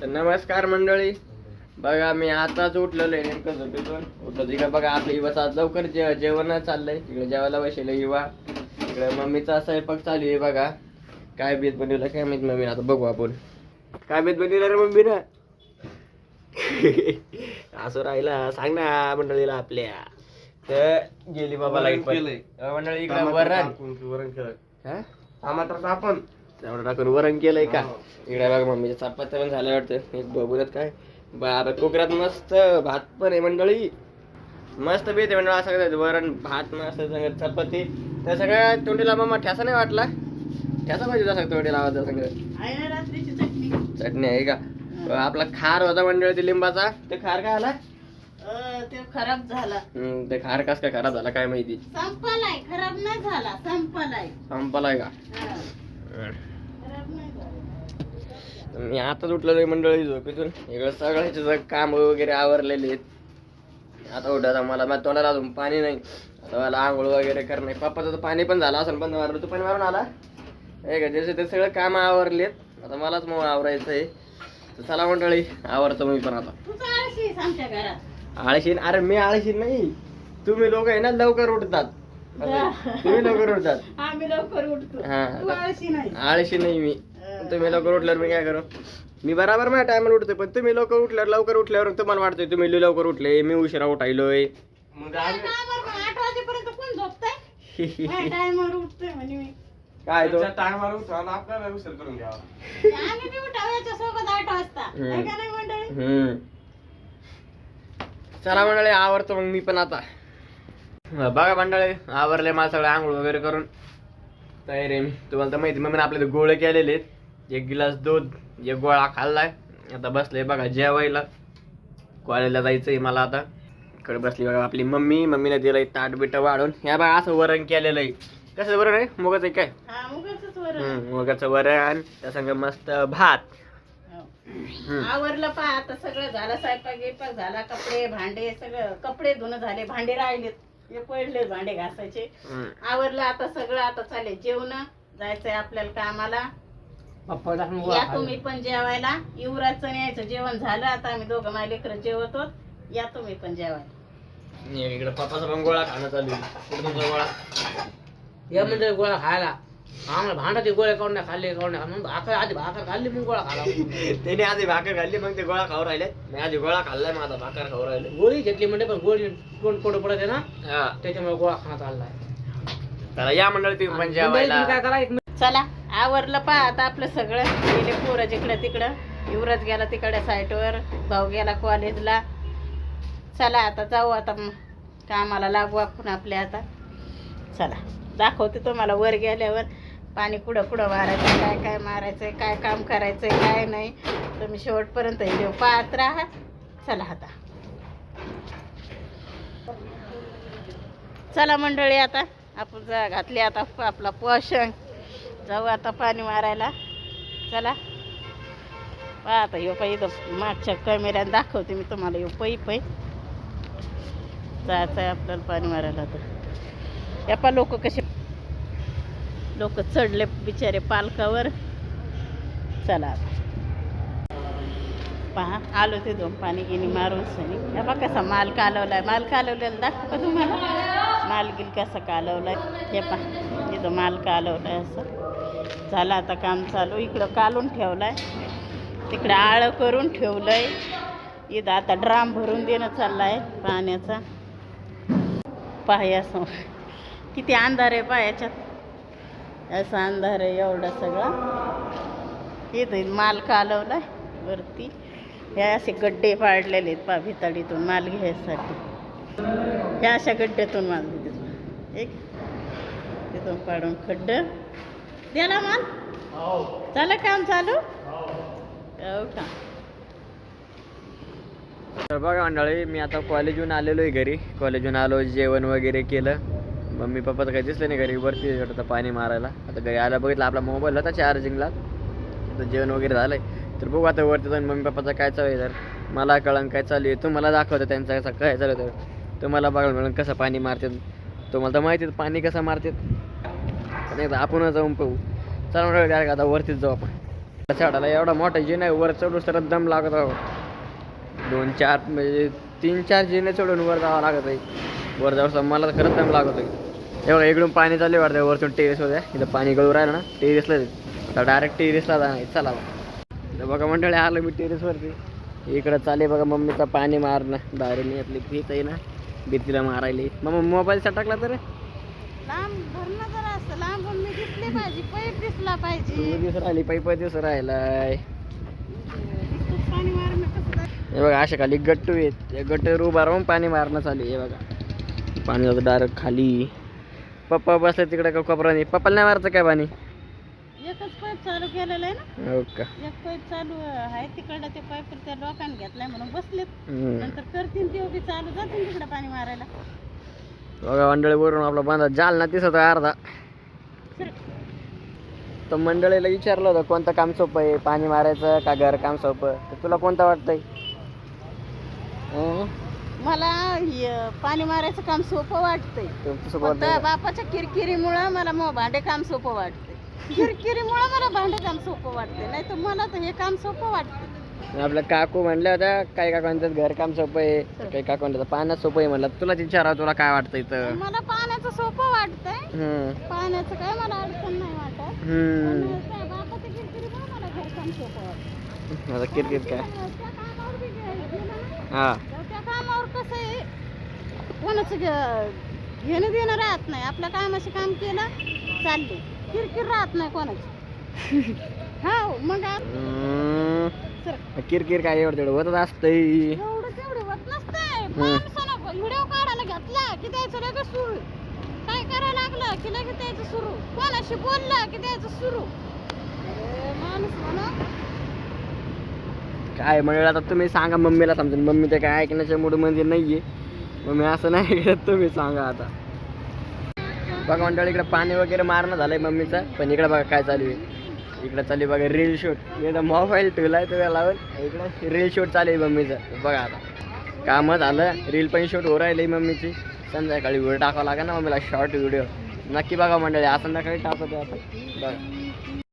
तर नमस्कार मंडळी. बघा मी आताच उठलेलो आहे नेमकं झोपेतून. उठलो तिकडे बघा आपलं युवा आज लवकर जे जेवण चाललंय. तिकडे जेवायला बसले युवा. इकडे मम्मीचा स्वयंपाक चालू आहे बघा. काय बेत बनवलं काय माहीत मम्मी? आता बघू आपण. काय बेत बनवलं रे मम्मी ना? असं राहिला. सांग ना मंडळीला आपल्या. तर गेली बाबा लाइट मंडळी इकडे वरण. वरण केलं हा? टमाटर आपण तेवढं टाकून वरण केलंय का? हो. इकडे बघा मम्मीच्या चपात्या पण झाल्या वाटतं. एक बघूयात काय. बाबा कोकरात मस्त भात पण आहे मंडळी. मस्त बेत मंडळ असं वरण भात मस्त सगळं चपाती. तर सगळ्या तोंडीला मम्मा ठ्यासा नाही वाटला? ठ्यासा पाहिजे होता सगळं तोंडी लावायचं सगळं चटणी. चटणी आहे का? आपला खार होता मंडळ ते लिंबाचा. ते खार काय आला? अं, ते खराब झाला. ते खार कस काय खराब झाला काय माहिती. संपलाय खराब नाही झाला संपलाय. संपलाय का? मी आताच उठलेलो मंडळी झोपेतून. इकडं सगळ्याचे काम वगैरे आवरलेले आहेत. आता उठत मला. माझ्या तोंडाला अजून पाणी नाही. आता मला आंघोळ वगैरे करणे. पप्पाचं तर पाणी पण झालं असं पण मारलं तू पाणी मारून आला? हे का जसे ते सगळं काम आवरलेत. आता मलाच मग आवरायचं आहे. तर चला मंडळी आवरतो मी पण आता. आळशी आहेस आमच्या घरात. आळशीन अरे मी आळशीन नाही. तुम्ही लोक आहे ना लवकर उठतात. तुम्ही लवकर उठतात. आम्ही लवकर उठतो. हा. तू आळशी नाही. आळशी नाही मी. तुम्ही लवकर उठल्यावर मी काय करू? मी बराबर माझ्या टायमाला उठतोय पण तुम्ही लवकर उठल्यावर लवकर उठल्यावर तुम्हाला वाटतंय तुम्ही लय लवकर उठले मी उशिरा उठायलोय. मग काय कामावर मग आठ वाजेपर्यंत कोण झोपतंय? माझ्या टायमावर उठतोय म्हणे मी. काय तो? टायमाला उठवा आपल्याला उशीर करून घ्यावा. आम्ही बी उठाव याच्या सोबत आठ वाजता. हम्म. आहे का नाही मंडळी. हम्म. चला मंडळी आवरतो मग मी पण आता. बघा मंडळी आवरले मला सगळं आंघोळ वगैरे करून. तयार आहे मी. तुम्हाला तर माहिती मग आपले गोळे केलेले आहेत. एक गिलास दूध एक गोळा खाल्लाय. आता बसले बघा जेवायला. कॉलेजला जायचंय मला आता. इकडे बसली बघा आपली मम्मी. मम्मीने दिलंय ताट बिट वाढून. ह्या बघा असं वरण केलेलं आहे. कसं वरण आहे? मुगाचं आहे काय? हा मुगाचं वरण. त्या संग मस्त भात. हो. आवरलं पा आता सगळं. झालं स्वयंपाक झाला कपडे भांडे सगळं. कपडे धुणं झाले भांडे राहिलेत. हे पडले भांडे घासायचे. आवरलं आता सगळं आता चालेल. जेवण जायचंय आपल्याला कामाला. या तुम्ही पण जेवायला. युवराजचं न्यायचं जेवण झालं आता आम्ही दोघं माझ्या लेकरं जेवतो. या तुम्ही पण जेवायला. इकडे पप्पाचा पण गोळा खाणं चालू गोळा. या म्हणजे गोळा खायला. आम्हाला भांडाचे गोळे काढून खाल्ले काढून. मग भाकर आधी भाकर खाल्ली मग गोळा खाला त्याने आधी भाकर खाल्ली मग ते गोळा खाऊ राहिले मी आधी गोळा खाल्लाय मग आता भाकर खाऊ राहिले गोळी घेतली म्हणजे पण गोळी कोण कोण पडते ना हा त्याच्यामुळे गोळा खाण्यात आलाय तर या मंडळी तुम्ही पण जेवायला काय करा एक चला आवरलं पा आता आपलं सगळं गेले पोरं जिकडं तिकडं युवराज गेला तिकडे साईटवर भाऊ गेला कॉलेजला चला आता जाऊ आता म- कामाला लागू आपण आपल्या आता चला दाखवते तुम्हाला वर गेल्यावर पाणी कुठं कुठं मारायचं काय काय मारायचं काय काम करायचं काय नाही. तुम्ही शेवटपर्यंत येऊ पाहत राहा. चला आता. चला मंडळी आता आपण जा घातली आता प- आपला पोषण. जाऊ आता पाणी मारायला. चला. पहा आता पै इथं मागच्या कॅमेऱ्याने दाखवते मी तुम्हाला यो पै पै. जायचं आहे आपल्याला पाणी मारायला आता. या पा लोक कसे लोक चढले बिचारे पालकावर. चला आता. पहा आलो ते दोन पाणी गिनी मारून सनी. या बा कसा माल कालवलाय. माल कालवलेला दाखव का तुम्हाला. माल गिल कसा कालवलाय. हे पहा इथं माल कालवलाय असं. झालं आता काम चालू. इकडं कालून ठेवलाय. तिकडं आळं करून ठेवलंय. इथं आता ड्राम भरून देणं चाललाय पाण्याचा. पाया असं किती अंधार आहे पायाच्यात असा अंधार आहे एवढा सगळा. इथं माल कालवला वरती. हे असे गड्डे पाडलेले आहेत पा भिताडीतून माल घ्यायसाठी. ह्या अशा गड्ड्यातून माल देतात एक तिथून पाडून खड्ड. द्याला माल? झालं काम चालू? हो का. तर बघा मंडळी मी आता कॉलेजहून आलेलो आहे घरी. कॉलेजहून आलो जेवण वगैरे केलं. मम्मी पप्पा तर काही दिसले नाही घरी. वरती आता पाणी मारायला. आता घरी आला बघितलं आपला मोबाईल होता चार्जिंगला आता जेवण वगैरे झालंय. तर बघू आता वरती जाऊन मम्मी पप्पाचं काय चालू आहे तर. मला कळण काय चालू आहे. तुम्हाला दाखवतं त्यांचा कसं काय चालू तर. तुम्हाला बघायला मिळून कसं पाणी मारतात. तुम्हाला तर माहिती पाणी कसं मारतात. आता एकदा आपण जाऊन पाहू. चला मंडळी आता वरतीच जाऊ आपण. झाडाला एवढा मोठा जिना आहे वर चढून तर दम लागत आहे दोन चार म्हणजे तीन चार जिने चढून वर जावं लागत आहे. वर जाऊस मला तर खरंच दम लागत आहे हे बघा इकडून पाणी चालले वाटतं. वरतून टेरेस होत्या इथं पाणी गळू राहिलं ना टेरेसला तर डायरेक्ट टेरेसला जाणार चला. तर बघा मंडळी आलं मी टेरेसवरती इकडं चाले बघा मम्मीचं पाणी मारणं. दारूने आपली भीत आहे ना. भीतीला मारायली. मग मोबाईलचा टाकला तर? राहिली पैप दिवस राहिलाय? हे बघा अशा खाली गट्टू आहेत. या गट्टूवर उभा राहून पाणी मारणं चालू आहे. हे बघा. पाणी जातं डायरेक्ट खाली. पप्पा बसले तिकडे का कोपराने पप्पाला नाही मारायचं काय पाणी? एकच पाईप चालू केलेलं आहे ना. हो का? एक पाईप चालू आहे तिकडं ते पाईप त्या लोकांनी घेतलाय म्हणून बसलेत. हम्म. नंतर करतील ते उभी चालू जातील तिकडे पाणी मारायला. बघा मंडळी वरून आपला बांधा जाल ना दिसत आहे अर्धा. तर मंडळीला विचारलं होतं कोणतं काम सोपं आहे? पाणी मारायचं का घर काम सोपं? तर तुला कोणतं वाटतंय? हं? मला हे पाणी मारायचं काम सोपं वाटतंय. फक्त? बापाच्या किरकिरीमुळं मला मग भांडे काम सोपं वाटते किरकिरीमुळं मला भांडे काम सोपं वाटते नाही तर मला तर हे काम सोपं वाटतं आपल्या काकू म्हणल्या होत्या काही काकांचं घर काम सोपं आहे काही काकू म्हणलं पाण्यात सोपं आहे म्हणलं. तुला विचारा तुला काय वाटतं इथं? मला पाण्याचं सोपं वाटतंय. पाण्याचं काय मला अडचण नाही वाटत. हम्म. पण त्या कोणाचं घेणं देणं राहत नाही. आपल्या कामाशी काम केलं चालले. किरकिर राहत नाही कोणाची. हा मग. सर. किरकिर काय एवढं तेवढं होतच असतंय. एवढं तेवढं होत नसतंय. माणसानं व्हिडिओ काढायला घेतला की त्याचं लगेच सुरू. काय करायला लागलं की लगेच त्याचं सुरू. कोणाशी बोललं की त्याचं सुरू. माणूस म्हणा. काय म्हणलं आता तुम्ही सांगा मम्मीला समजून. मम्मी ते काय ऐकण्याच्या मूडमध्ये मग मम्मी असं नाही करत तुम्ही सांगा आता. बघा मंडळी इकडे पाणी वगैरे मारणं झालंय मम्मीचं पण इकडे बघा काय चालू आहे. इकडे चालू आहे बघा रील शूट इकडं मोबाईल ठेवलाय तुला लावून. इकडे रील शूट चालू आहे मम्मीचं. बघा आता. कामं झालं रील पण शूट हो राहिली मम्मीची. संध्याकाळी व्हिडिओ टाकावं लागेल ना मम्मीला शॉर्ट व्हिडिओ नक्की बघा मंडळी आज संध्याकाळी टाकतो आता बघा.